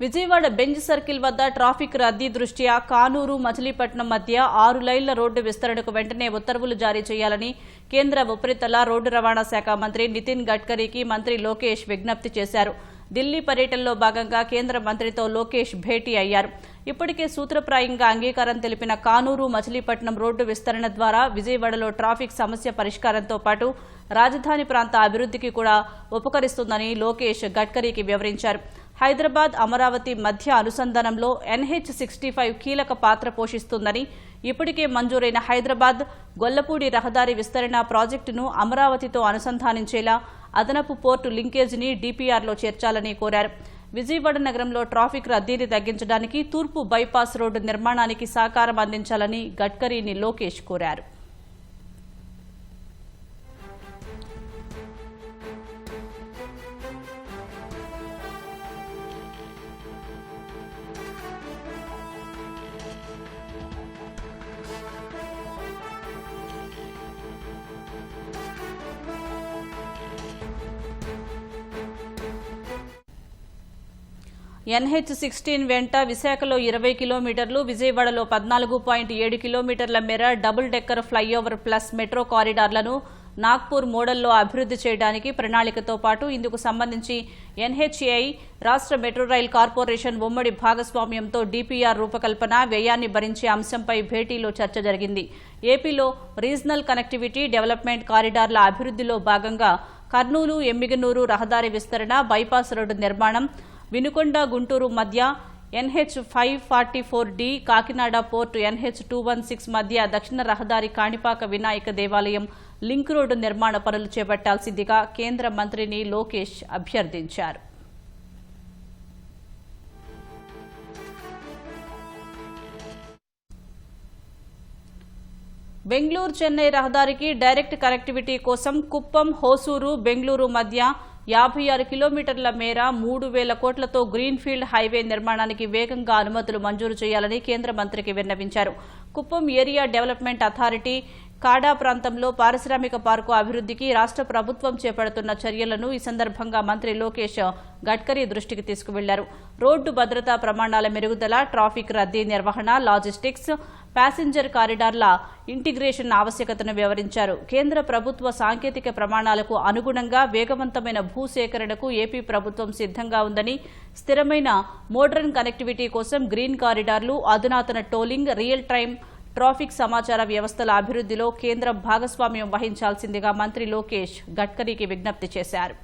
Vijayawada Benz circle వద్ద traffic రద్దీ దృష్ట్యా కానూరు మచిలీపట్నం మధ్య ఆరు లైన్ల రోడ్డు విస్తరణకు వెంటనే ఉత్తర్వులు జారీ చేయాలని కేంద్ర ఉపరితల రోడ్డు రవాణా శాఖ మంత్రి నితిన్ గడ్కరీకి మంత్రి లోకేష్ విజ్ఞప్తి చేశారు. ఢిల్లీ పర్యటనలో భాగంగా కేంద్ర మంత్రితో లోకేష్ భేటీ అయ్యారు. ఇప్పటికే సూత్రప్రాయంగా అంగీకారం తెలిపిన కానూరు మచిలీపట్నం రోడ్డు విస్తరణ ద్వారా విజయవాడలో ట్రాఫిక్ సమస్య పరిష్కారంతో పాటు రాజధాని ప్రాంత అభివృద్ధికి కూడా ఉపకరిస్తుందని లోకేష్ గడ్కరీకి వివరించారు. హైదరాబాద్ అమరావతి మధ్య అనుసంధానంలో ఎన్హెచ్ సిక్స్టీ ఫైవ్ కీలక పాత్ర పోషిస్తుందని ఇప్పటికే మంజూరైన హైదరాబాద్ గొల్లపూడి రహదారి విస్తరణ ప్రాజెక్టును అమరావతితో అనుసంధానించేలా అదనపు పోర్టు లింకేజీని డీపీఆర్లో చేర్చాలని కోరారు. విజయవాడ నగరంలో ట్రాఫిక్ రద్దీని తగ్గించడానికి తూర్పు బైపాస్ రోడ్డు నిర్మాణానికి సహకారం అందించాలని గడ్కరీని లోకేష్ కోరారు. ఎన్హెచ్ సిక్స్టీన్ వెంట విశాఖలో ఇరవై కిలోమీటర్లు విజయవాడలో పద్నాలుగు పాయింట్ ఏడు కిలోమీటర్ల మేర double decker flyover plus metro కారిడార్లను Nagpur మోడల్లో అభివృద్ధి చేయడానికి ప్రణాళికతో పాటు ఇందుకు సంబంధించి ఎన్హెచ్ఏఐ రాష్ట్ర మెట్రో రైల్ కార్పొరేషన్ ఉమ్మడి భాగస్వామ్యంతో డీపీఆర్ రూపకల్పన వ్యయాన్ని భరించే అంశంపై భేటీలో చర్చ జరిగింది. ఏపీలో రీజనల్ కనెక్టివిటీ డెవలప్మెంట్ కారిడార్ల అభివృద్ధిలో భాగంగా కర్నూలు ఎమ్మిగనూరు రహదారి విస్తరణ బైపాస్ రోడ్డు నిర్మాణం వినుకొండ గుంటూరు మధ్య NH five forty four D Kakinada port NH two one six మధ్య దక్షిణ రహదారి కాణిపాక వినాయక దేవాలయం లింక్ రోడ్డు నిర్మాణ పనులు చేపట్టాల్సిందిగా కేంద్ర మంత్రిని లోకేష్ అభ్యర్థించారు. బెంగళూరు చెన్నై రహదారికి డైరెక్ట్ కనెక్టివిటీ కోసం కుప్పం హోసూరు బెంగళూరు మధ్య యాభై ఆరు కిలోమీటర్ల మేర మూడు వేల కోట్లతో గ్రీన్ఫీల్డ్ హైవే నిర్మాణానికి వేగంగా అనుమతులు మంజూరు చేయాలని కేంద్ర మంత్రికి విన్నవించారు. Kuppam area development authority KADA ప్రాంతంలో పారిశ్రామిక పార్కు అభివృద్ధికి రాష్ట్ర ప్రభుత్వం చేపడుతున్న చర్యలను ఈ సందర్భంగా మంత్రి లోకేష్ గడ్కరీ దృష్టికి తీసుకువెళ్ళారు. రోడ్డు భద్రతా ప్రమాణాల మెరుగుదల ట్రాఫిక్ రద్దీ నిర్వహణ లాజిస్టిక్స్ ప్యాసింజర్ కారిడార్ల ఇంటిగ్రేషన్ ఆవశ్యకతను వివరించారు. కేంద్ర ప్రభుత్వ సాంకేతిక ప్రమాణాలకు అనుగుణంగా వేగవంతమైన భూసేకరణకు ఏపీ ప్రభుత్వం సిద్ధంగా ఉందని స్థిరమైన మోడర్న్ కనెక్టివిటీ కోసం గ్రీన్ కారిడార్లు అధునాతన టోలింగ్ రియల్ టైం ట్రాఫిక్ సమాచార వ్యవస్థల అభివృద్ధిలో కేంద్రం భాగస్వామ్యం వహించాల్సిందిగా మంత్రి లోకేష్ గడ్కరీకి విజ్ఞప్తి చేశారు.